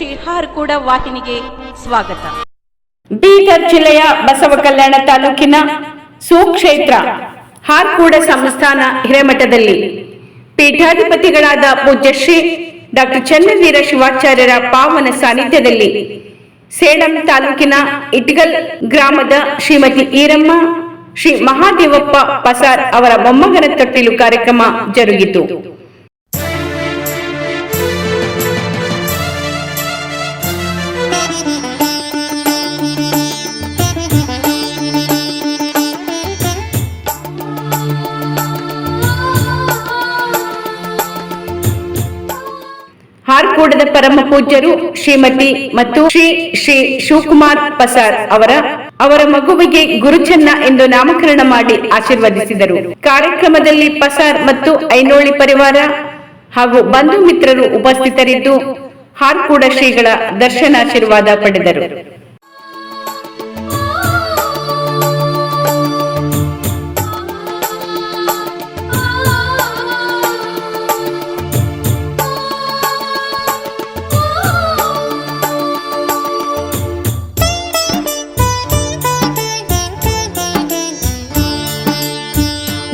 ಶ್ರೀ ಹಾರ್ಕೂಡ ವಾಹಿನಿಗೆ ಸ್ವಾಗತ. ಬೀದರ್ ಜಿಲ್ಲೆಯ ಬಸವ ಕಲ್ಯಾಣ ತಾಲೂಕಿನ ಸುಕ್ಷೇತ್ರ ಹಾರ್ಕೂಡ ಸಂಸ್ಥಾನ ಹಿರೇಮಠದಲ್ಲಿ ಪೀಠಾಧಿಪತಿಗಳಾದ ಪೂಜ್ಯ ಶ್ರೀ ಡಾಕ್ಟರ್ ಚನ್ನವೀರ ಶಿವಾಚಾರ್ಯರ ಪಾವನ ಸಾನ್ನಿಧ್ಯದಲ್ಲಿ ಸೇಡಂ ತಾಲೂಕಿನ ಇಟ್ಗಲ್ ಗ್ರಾಮದ ಶ್ರೀಮತಿ ಈರಮ್ಮ, ಶ್ರೀ ಮಹಾದೇವಪ್ಪ ಪಸಾರ್ ಅವರ ಮೊಮ್ಮಗನ ತೊಟ್ಟಿಲು ಕಾರ್ಯಕ್ರಮ ಜರುಗಿತು. ಹಾರ್ಕೂಡದ ಪರಮ ಪೂಜ್ಯರು ಶ್ರೀಮತಿ ಮತ್ತು ಶ್ರೀ ಶ್ರೀ ಶಿವಕುಮಾರ್ ಪಸಾರ್ ಅವರ ಅವರ ಮಗುವಿಗೆ ಗುರುಚನ್ನ ಎಂದು ನಾಮಕರಣ ಮಾಡಿ ಆಶೀರ್ವದಿಸಿದರು. ಕಾರ್ಯಕ್ರಮದಲ್ಲಿ ಪಸಾರ್ ಮತ್ತು ಐನೋಳಿ ಪರಿವಾರ ಹಾಗೂ ಬಂಧು ಮಿತ್ರರು ಉಪಸ್ಥಿತರಿದ್ದು ಹಾರ್ಕೂಡ ಶ್ರೀಗಳ ದರ್ಶನಾಶೀರ್ವಾದ ಪಡೆದರು.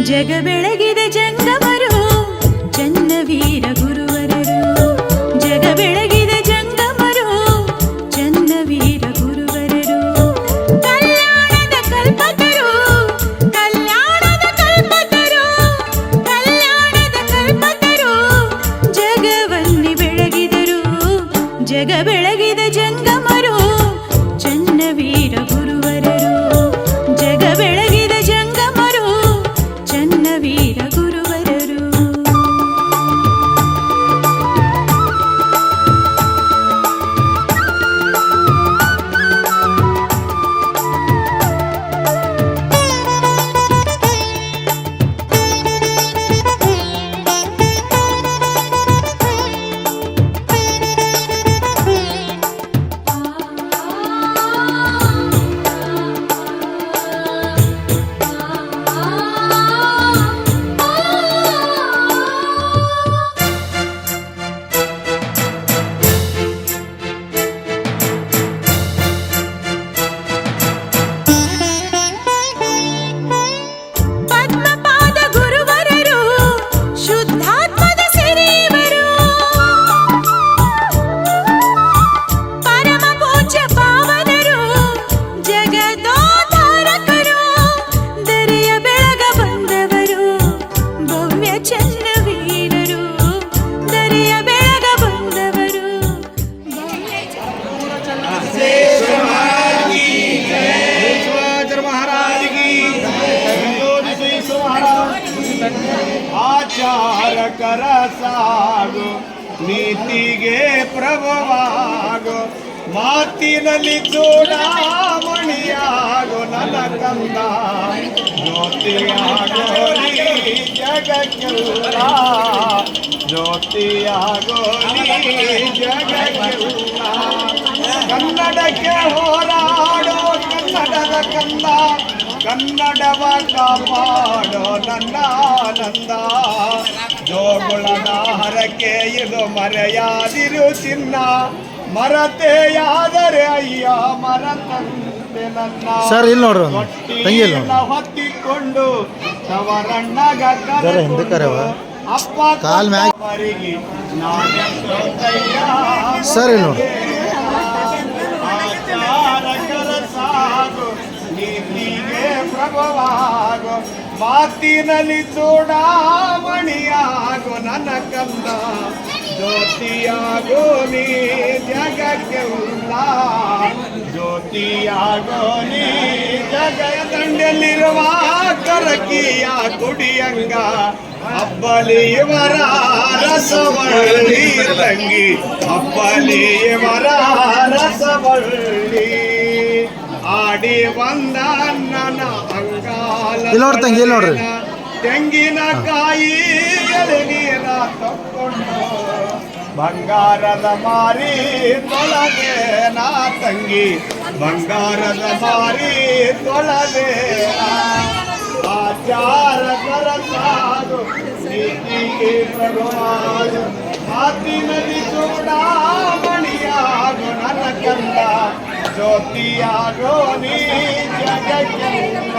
ಜಗ ಬೆಳಗಿದ ಜಂಗಮರು ಚನ್ನವೀರ ಗುರುವರರು. ಜಗ ಬೆಳಗಿದ ಜಂಗಮರು ಚನ್ನವೀರ ಗುರುವರರು. ಕಲ್ಯಾಣದ ಕಲ್ಪತರು ಕಲ್ಯಾಣದ ಕಲ್ಪತರು ಕಲ್ಯಾಣದ ಕಲ್ಪತರು ಜಗವನ್ನಿ ಬೆಳಗಿದರು, ಜಗ ಬೆಳಗಿದ ಆಚಾರ ಕರ ಸಾಗು, ನೀತಿಗೆ ಪ್ರಭವಾಗು, ಮಾತಿನಲ್ಲಿ ಚೂಡಾಮಣಿಯಾಗು ನನ್ನ ಕಂದ ಜ್ಯೋತಿಯಾಗೋರಿ ಜಗಕ್ಕೆಲ್ಲ. ಜ್ಯೋತಿಯಾಗೋರಿ ಜಗಕ್ಕೆಲ್ಲ. ಕನ್ನಡಕ್ಕೆ ಹೋರಾಡೋ ಕನ್ನಡದ ಕಂದ ಕನ್ನಡವ ಕಾಪಾಡೋ ನನ್ನ ಆನಂದ ಜೋಗುಳನ ಹರಕೆ ಇದು ಮರೆಯಾದಿರು ಚಿನ್ನ ಮರತೆಯಾದರೆ ಅಯ್ಯ ಮರತಂತೆ ನನ್ನ ಸರ್, ಇಲ್ಲಿ ನೋಡ್ರಿ ಒಂದು. ತಂಗಿ ಇಲ್ಲಿ ನೋಡ್ರಿ. ತೊಟ್ಟಿಲ ಹೊತ್ತಿಕೊಂಡು ಹಿಂದಕ್ಕೆ ಅಪ್ಪ ಕಾಲ್ ಮ್ಯಾಗ ಸರ್, ಇಲ್ಲಿ ನೋಡ್ರಿ. ಪ್ರಭವಾಗು ಮಾತಿನಲ್ಲಿ ಚೂಡಾವಣಿಯಾಗೋ ನನ್ನ ಕಂದ. ಜ್ಯೋತಿಯಾಗೋ ನೀ ಜಗಕ್ಕೆ ಉಲ್ಲ. ಜ್ಯೋತಿಯಾಗೋ ನೀ ಜಗ ತಂಡಲ್ಲಿರುವ ಕರಕಿಯ ಕುಡಿಯಂಗ. ಅಬ್ಬಲಿ ಇವರ ರಸವಳ್ಳಿ ತಂಗಿ. ಅಬ್ಬಲಿ ಇವರ ರಸವಳ್ಳಿ. ಆಡಿ ಬಂದ ನನ್ನ ಇಲ್ಲಿ ನೋಡ್ರಿ ತಂಗಿ, ಇಲ್ಲಿ ನೋಡ್ರಿ. ಎಳನೀರ ತಕ್ಕೊಂಡು ಬಂಗಾರದ ಮಾರಿ ತೊಳದೆ ನಾ ತಂಗಿ ಬಂಗಾರದ ಮಾರಿ ತೊಳದೆ ಆಚಾರ ಕರಸಾದು ನೀತಿಗೆ ಪ್ರಭುವಾದು ಮಾತಿನಲ್ಲಿ ಕಂದ ಜ್ಯೋತಿಯಾಗೋ ನೀ ಜಗಕ್ಕೆಲ್ಲ